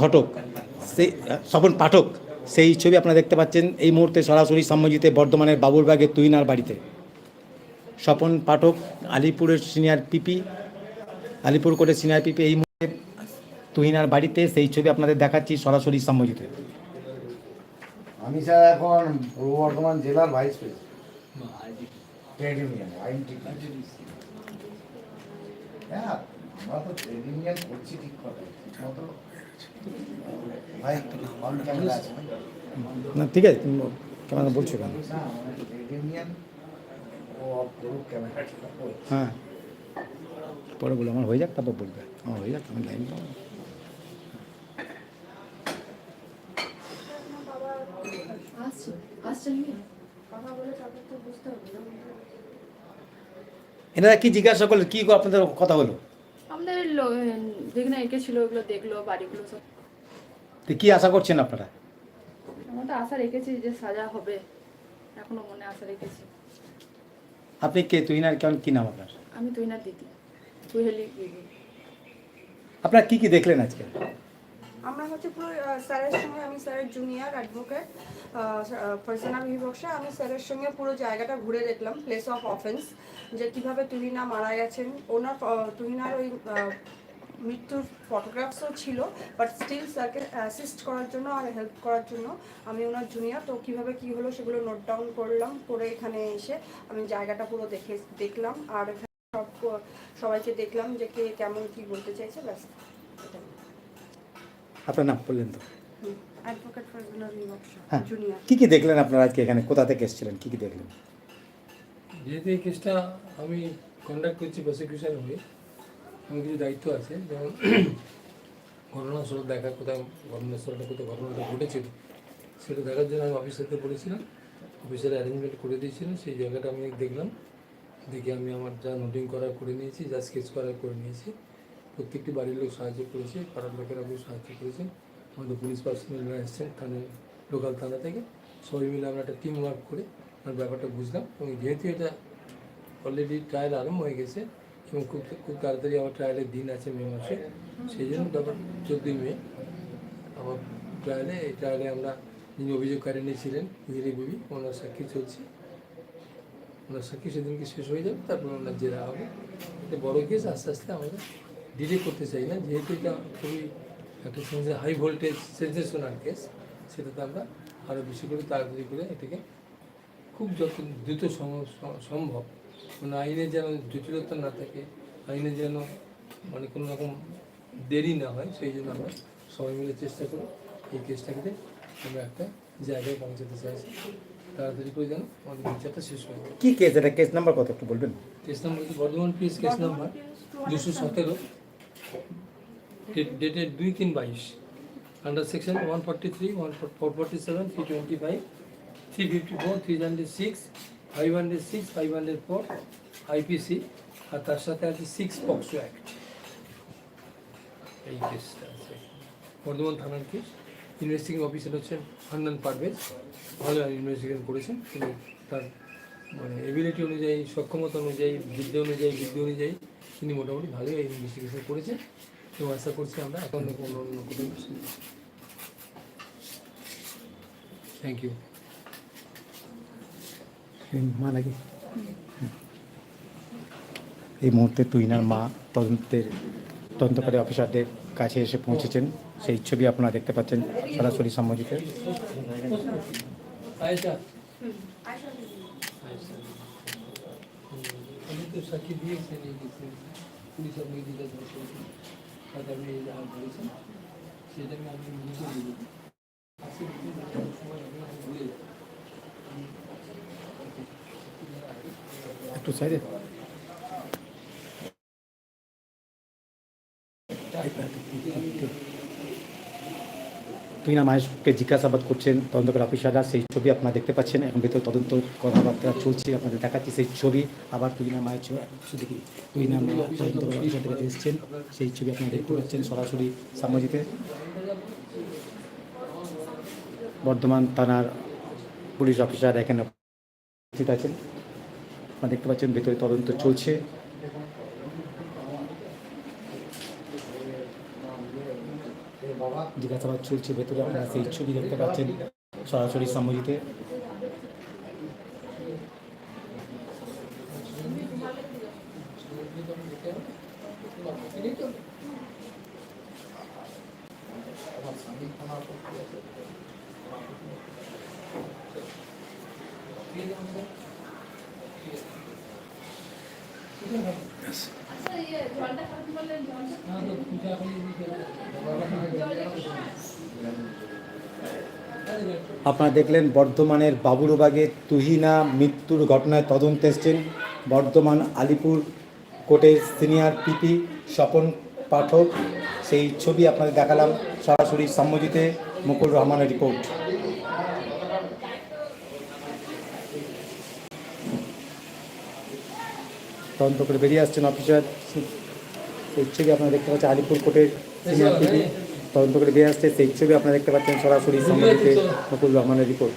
ঘটক সেই স্বপন পাঠক, সেই ছবি আপনারা দেখতে পাচ্ছেন। এই মুহূর্তে সরাসরি সম্মজিতে বর্ধমানের বাবুরবাগের তুইনার বাড়িতে। স্বপন পাঠক, আলিপুরের সিনিয়র পিপি, আলিপুর কোর্টের সিনিয়র পিপি, এই মুহূর্তে তুহিনার বাড়িতে সেই ছবি আপনাদের দেখাচ্ছি সরাসরি সম্মজিতে আমি স্যার এখন পূর্ব বর্ধমান জেলার ভাইস প্রেসিডেন্ট হ্যাঁ আমরা তো ট্রেড ইউনিয়ন করছি ঠিক কথা ক্যামেরা আছে না ঠিক আছে তুমি কেমন বলছো কেন? হ্যাঁ। পরে বলো আমার হয়ে যাক তারপর বলবে। আমার হয়ে যাক আমি লাইন পাবো এনারা কি জিজ্ঞাসা করলেন? কি আপনাদের কথা হলো? যেখানে এঁকেছিল ওগুলো দেখল বাড়িগুলো সব। তো কি আশা করছেন আপনারা? আমরা তো আশা রেখেছি যে সাজা হবে। এখনও মনে আশা রেখেছি। আপনি কে? তুহিনার কেমন কি নাম আপনার? আমি তুই না দিদি। তুই হেলি দিদি। আপনারা কি কি দেখলেন আজকে? আমরা হচ্ছে পুরো স্যারের সঙ্গে আমি স্যারের জুনিয়র অ্যাডভোকেট ফারজানা বিবক্সা আমি স্যারের সঙ্গে পুরো জায়গাটা ঘুরে দেখলাম প্লেস অফ অফেন্স যে কীভাবে তুহিনা মারা গেছেন ওনার তুহিনার ওই মৃত্যুর ফটোগ্রাফসও ছিল বাট স্টিল স্যারকে অ্যাসিস্ট করার জন্য আর হেল্প করার জন্য আমি ওনার জুনিয়র, তো কীভাবে কী হলো সেগুলো নোট ডাউন করলাম, করে এখানে এসে আমি জায়গাটা পুরো দেখে, দেখলাম, আর সব, সবাইকে দেখলাম যে কে কেমন কী বলতে চাইছে, ব্যাস। আপনার নাম বললেন তো। হ্যাঁ। জুনিয়র কি কি দেখলেন আপনারা আজকে এখানে? কোথা থেকে এসেছিলেন? কি কি দেখলেন? যেহেতু এই কেসটা আমি কন্ডাক্ট করছি প্রসিকিউশন হয়ে আমার কিছু দায়িত্ব আছে যেমন ঘটনাস্থল দেখা কোথায় ঘটনাস্থলটা কোথায় ঘটনাটা ঘটেছিল সেটা দেখার জন্য আমি অফিসারকে বলেছিলাম। অফিসার অ্যারেঞ্জমেন্ট করে দিয়েছিলেন সেই জায়গাটা আমি দেখলাম। দেখে আমি আমার যা নোটিং করার করে নিয়েছি যা স্কেচ করার করে নিয়েছি। প্রত্যেকটি বাড়ির লোক সাহায্য করেছে, পাড়ার লোকেরা খুব সাহায্য করেছেন আমাদের পুলিশ পার্সোনালরা এসছেন থানে লোকাল থানা থেকে। সবাই মিলে আমরা একটা টিম ওয়ার্ক করে আমরা ব্যাপারটা বুঝলাম এবং যেহেতু এটা অলরেডি ট্রায়াল আরম্ভ হয়ে গেছে এবং খুব খুব তাড়াতাড়ি আমার ট্রায়ালের দিন আছে মে মাসে, সেই জন্য ব্যাপার চোদ্দোই মে আমার ট্রায়ালে এই ট্রায়ালে আমরা যিনি অভিযোগকারিণী ছিলেন হিরি বিবি ওনার সাক্ষী চলছে। ওনার সাক্ষী সেদিনকে শেষ হয়ে যাবে, তারপর ওনার জেরা হবে। এটা বড় কেস আস্তে আস্তে আমরা ডিলে করতে চাই না। যেহেতু এটা খুবই একটা সেন্সে হাই ভোল্টেজ সেন্সেশনাল কেস সেটাতে আমরা আরও বেশি করে তাড়াতাড়ি করে এটাকে খুব যত দ্রুত সম- সম্ভব মানে আইনে যেন জটিলতা না থাকে আইনে যেন মানে কোনো রকম দেরি না হয় সেই জন্য আমরা সবাই মিলে চেষ্টা করি এই কেসটাকে আমরা একটা জায়গায় পৌঁছাতে চাইছি। তাড়াতাড়ি করে যেন আমাদের বিচারটা শেষ হয়ে যায়। কি কেস এটা কেস নাম্বার কত একটু বলবেন? কেস নাম্বার হচ্ছে বর্ধমান পিএস কেস নাম্বার দুশো সতেরো। ডেটেড দুই তিন বাইশ under section one forty three one four forty seven three twenty five three fifty four three hundred six five hundred six five hundred four IPC আর তার সাথে আছে six POCSO act এই কেসটা আছে। বর্ধমান থানার কেস ইনভেস্টিগেটিং অফিসার হচ্ছেন হান্নান পারভেজ। ভালো investigation করেছেন। তিনি তার মানে এবিলিটি অনুযায়ী, সক্ষমতা অনুযায়ী, বিদ্যা অনুযায়ী বিদ্যা অনুযায়ী তিনি মোটামুটি ভালোই এই ইনভেস্টিগেশন করেছেন এবং আশা করছি আমরা এখন কোনো অন্য কোনো থ্যাংক ইউ মা নাকি? এই মুহূর্তে তুহিনার মা তদন্তের তদন্তকারী অফিসারদের কাছে এসে পৌঁছেছেন। সেই ছবি আপনারা দেখতে পাচ্ছেন সরাসরি সম্মতিতে আয়েশা। আমি তো সাক্ষী দিয়েছেন এই কেসে পুলিশ আপনি জিজ্ঞাসা করেছেন তাতে আপনি এই যা বলেছেন সেটাকে আপনি মনে করে দেবেন আজকে সময় আপনাকে ভুলে একটু সাইডে। তুহিনা মায়েশকে জিজ্ঞাসাবাদ করছেন, তদন্তকারী অফিসাররা সেই ছবি আপনারা দেখতে পাচ্ছেন। এখন ভেতরে তদন্ত কথাবার্তা চলছে, আপনাদের দেখাচ্ছি সেই ছবি। আবার তুহিনা মায়ের ছবি কি তুহিনা তদন্তকারী এসেছেন, সেই ছবি আপনারা দেখতে পাচ্ছেন সরাসরি সামাজিকে বর্ধমান থানার পুলিশ অফিসার এখানে উপস্থিত আছেন। আপনারা দেখতে পাচ্ছেন ভেতরে তদন্ত চলছে। জিজ্ঞাসাবাদ চলছে ভেতরে আপনারা সেই ছবি দেখতে পাচ্ছেন সরাসরি সম্মতিতে আপনারা দেখলেন বর্ধমানের বাবুরবাগে তুহিনা মৃত্যুর ঘটনায় তদন্ত এসছেন বর্ধমান আলিপুর কোর্টের সিনিয়র পিপি স্বপন পাঠক। সেই ছবি আপনাদের দেখালাম সরাসরি সম্মতিতে মুকুল রহমানের রিপোর্ট। তদন্ত করে বেরিয়ে আসছেন অফিসার। সেই ছবি আপনারা দেখতে পাচ্ছেন আলিপুর কোর্টের সিনিয়র পিপি তদন্ত করে বেরিয়ে আসছে সেই ছবি আপনারা দেখতে পাচ্ছেন সরাসরি সম্মানিত নকুল রহমানের রিপোর্ট।